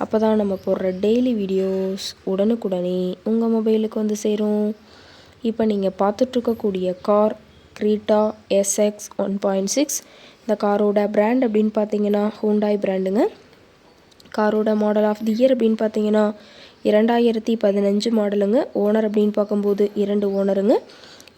அப்போ தான் நம்ம போடுற டெய்லி வீடியோஸ் உடனுக்குடனே உங்கள் மொபைலுக்கு வந்து சேரும். இப்போ நீங்கள் பார்த்துட்ருக்கக்கூடிய car Creta SX one point six இந்த காரோட பிராண்ட் அப்படின்னு பார்த்தீங்கன்னா ஹூண்டாய் பிராண்டுங்க காரோட மாடல் ஆஃப் தி இயர் அப்படின்னு பார்த்தீங்கன்னா இரண்டாயிரத்தி பதினஞ்சு மாடலுங்க ஓனர் அப்படின்னு பார்க்கும்போது இரண்டு ஓனருங்க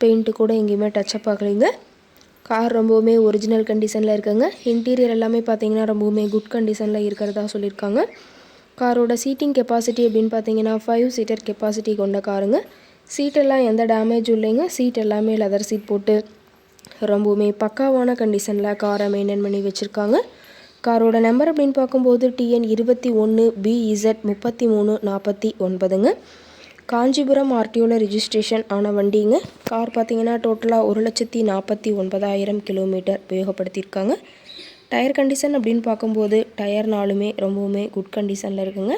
பெயிண்ட்டு கூட எங்கேயுமே டச்சப் ஆகலைங்க. கார் ரொம்பவுமே ஒரிஜினல் கண்டிஷனில் இருக்குங்க. இன்டீரியர் எல்லாமே பார்த்தீங்கன்னா ரொம்பவுமே குட் கண்டிஷனில் இருக்கிறதா சொல்லியிருக்காங்க. காரோட சீட்டிங் கெப்பாசிட்டி அப்படின்னு பார்த்தீங்கன்னா ஃபைவ் சீட்டர் கெப்பாசிட்டி கொண்ட காருங்க சீட்டெல்லாம் எந்த டேமேஜும் இல்லைங்க. சீட் எல்லாமே லெதர் சீட் போட்டு ரொம்பவுமே பக்காவான கண்டிஷனில் காரை மெயின்டைன் பண்ணி வச்சுருக்காங்க. காரோட நம்பர் அப்படின்னு பார்க்கும்போது டிஎன் இருபத்தி ஒன்று பிஇசட் முப்பத்தி மூணு நாற்பத்தி ஒன்பதுங்க. காஞ்சிபுரம் ஆர்டிஓவில் ரிஜிஸ்ட்ரேஷன் ஆன வண்டிங்க. கார் பார்த்தீங்கன்னா டோட்டலாக ஒரு லட்சத்தி நாற்பத்தி ஒன்பதாயிரம் கிலோமீட்டர் உபயோகப்படுத்தியிருக்காங்க. டயர் கண்டிஷன் அப்படின்னு பார்க்கும்போது டயர்னாலுமே ரொம்பவுமே குட் கண்டிஷனில் இருக்குங்க.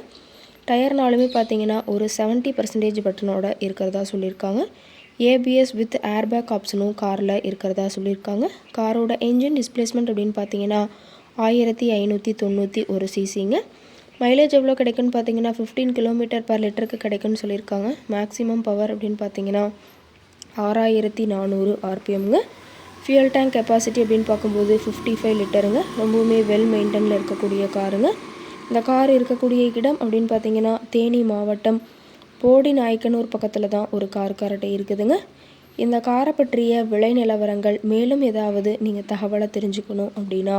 டயர்னாலுமே பார்த்தீங்கன்னா ஒரு செவன்ட்டி பர்சன்டேஜ் பட்டனோட இருக்கிறதா சொல்லியிருக்காங்க. ஏபிஎஸ் வித் ஏர்பேக் ஆப்ஷனும் காரில் இருக்கிறதா சொல்லியிருக்காங்க. காரோட என்ஜின் டிஸ்பிளேஸ்மெண்ட் அப்படின்னு பார்த்தீங்கன்னா ஆயிரத்தி ஐநூற்றி தொண்ணூற்றி ஒரு சிசிங்க. மைலேஜ் எவ்வளோ கிடைக்குன்னு பார்த்தீங்கன்னா ஃபிஃப்டீன் கிலோமீட்டர் பர் லிட்டருக்கு கிடைக்குன்னு சொல்லியிருக்காங்க. மேக்ஸிமம் பவர் அப்படின்னு பார்த்தீங்கன்னா ஆறாயிரத்தி நானூறு ஆர்பிஎம்ங்க ஃபியூல் டேங்க் கெப்பாசிட்டி அப்படின்னு பார்க்கும்போது ஃபிஃப்டி ஃபைவ் லிட்டருங்க ரொம்பவுமே வெல் மெயின்டெனில் இருக்கக்கூடிய காருங்க இந்த கார் இருக்கக்கூடிய இடம் அப்படின்னு பார்த்தீங்கன்னா தேனி மாவட்டம் போடி நாயக்கனூர் பக்கத்தில் தான் ஒரு கார் கரட்டை இருக்குதுங்க. இந்த காரை பற்றிய விலை நிலவரங்கள் மேலும் ஏதாவது நீங்கள் தகவலை தெரிஞ்சுக்கணும் அப்படின்னா